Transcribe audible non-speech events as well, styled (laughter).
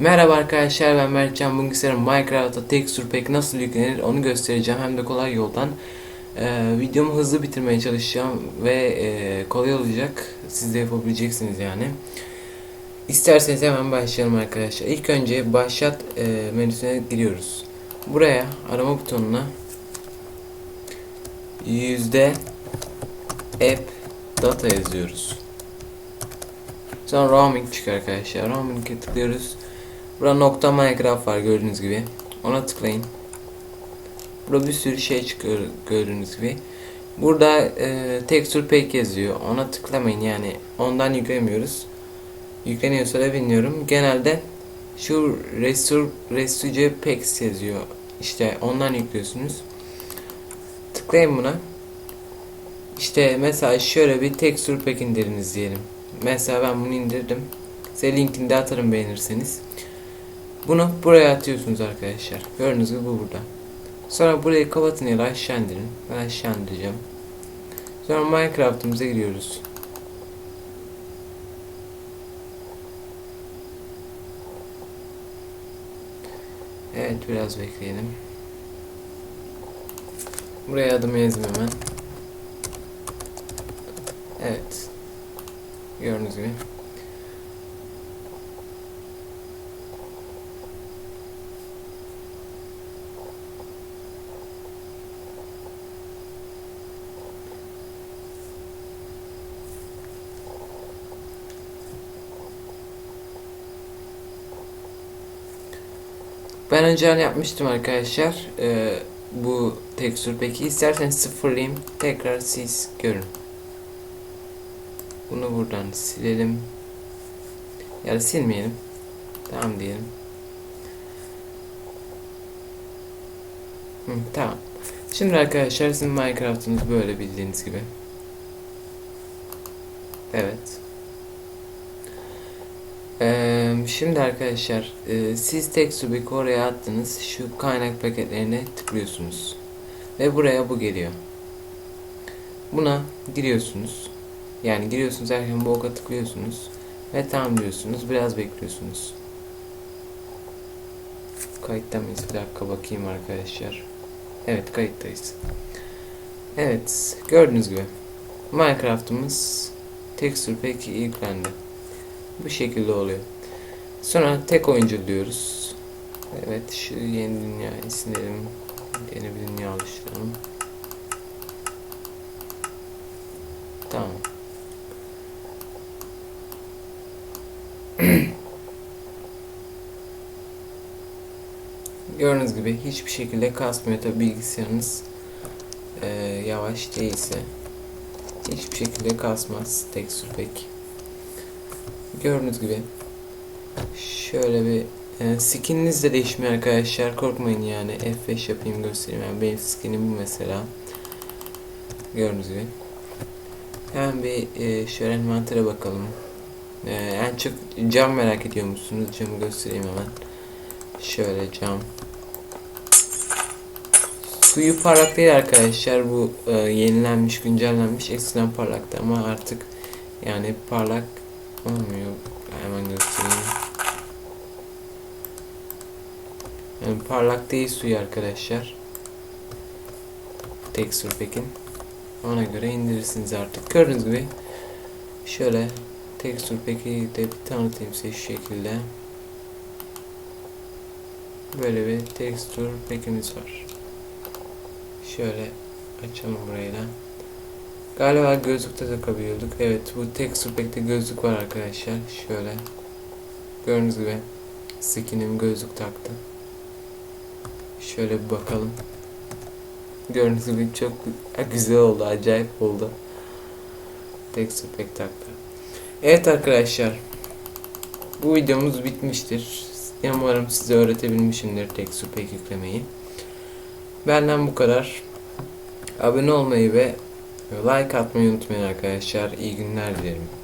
Merhaba arkadaşlar ben Mertcan bugün size Minecraft'ta Texture Pack nasıl yüklenir onu göstereceğim. Hem de kolay yoldan. Ee, videomu hızlı bitirmeye çalışacağım ve e, kolay olacak. Siz de yapabileceksiniz yani. İsterseniz hemen başlayalım arkadaşlar. İlk önce başlat e, menüsüne giriyoruz. Buraya arama butonuna yüzde app data yazıyoruz. Sonra roaming çıkıyor arkadaşlar. Roaming'e tıklıyoruz. Burada nokta Minecraft var gördüğünüz gibi. Ona tıklayın. Burada bir sürü şey çıkıyor gördüğünüz gibi. Burada e, texture pack yazıyor. Ona tıklamayın yani. Ondan yüklemiyoruz. Yükleniyorsa da bilmiyorum. Genelde şu restore restore yazıyor. İşte ondan yüklüyorsunuz. Tıklayın buna. İşte mesela şöyle bir texture pack indiriniz diyelim. Mesela ben bunu indirdim. Size linkini de atarım beğenirseniz. Bunu buraya atıyorsunuz arkadaşlar. Gördüğünüz gibi bu burada. Sonra burayı kapatın ya da aşağı indirin. Ben aşağı indireceğim. Sonra Minecraft'ımıza giriyoruz. Evet biraz bekleyelim. Buraya adımı yazayım hemen. Evet. Gördüğünüz gibi. Ben önceden yapmıştım arkadaşlar. Ee, bu tekstür peki isterseniz sıfırlayayım tekrar siz görün. Bunu buradan silelim. Ya da silmeyelim. Tamam diyelim. Hı, tamam. Şimdi arkadaşlar sizin Minecraft'ınız böyle bildiğiniz gibi. Evet. Şimdi arkadaşlar e, siz tekstübeki oraya attınız. Şu kaynak paketlerine tıklıyorsunuz. Ve buraya bu geliyor. Buna giriyorsunuz. Yani giriyorsunuz derken bu oka tıklıyorsunuz. Ve tamam diyorsunuz. Biraz bekliyorsunuz. Kayıtta mıyız? Bir dakika bakayım arkadaşlar. Evet kayıttayız. Evet gördüğünüz gibi Minecraft'ımız Texture Pack yüklendi. Bu şekilde oluyor. Sonra tek oyuncu diyoruz. Evet şu yeni dünya silelim. Yeni bir dünya oluşturalım. Tamam. (clears throat) Gördüğünüz gibi hiçbir şekilde kasmıyor tabi bilgisayarınız e, yavaş değilse hiçbir şekilde kasmaz texture pack. Gördüğünüz gibi şöyle bir e, skininiz de değişmiyor arkadaşlar korkmayın yani F5 yapayım göstereyim yani benim skinim bu mesela gördüğünüz gibi hemen bir e, şöyle envantere bakalım ee, en çok cam merak ediyor musunuz? Camı göstereyim hemen. Şöyle cam. Suyu parlak değil arkadaşlar. Bu e, yenilenmiş, güncellenmiş. Eskiden parlaktı ama artık yani parlak olmuyor. Hemen göstereyim. Yani parlak değil suyu arkadaşlar. Texture Pack'in. Ona göre indirirsiniz artık. Gördüğünüz gibi şöyle Texture peki de bir tanıtayım size şu şekilde. Böyle bir texture pekimiz var. Şöyle açalım burayı da. Galiba gözlükte takabiliyorduk. Evet bu texture pack'te gözlük var arkadaşlar. Şöyle. Gördüğünüz gibi skinim gözlük taktı. Şöyle bir bakalım. Gördüğünüz gibi çok güzel oldu. Acayip oldu. Texture pack taktı. Evet arkadaşlar. Bu videomuz bitmiştir. Umarım size öğretebilmişimdir texture pack yüklemeyi. Benden bu kadar. Abone olmayı ve like atmayı unutmayın arkadaşlar. İyi günler dilerim.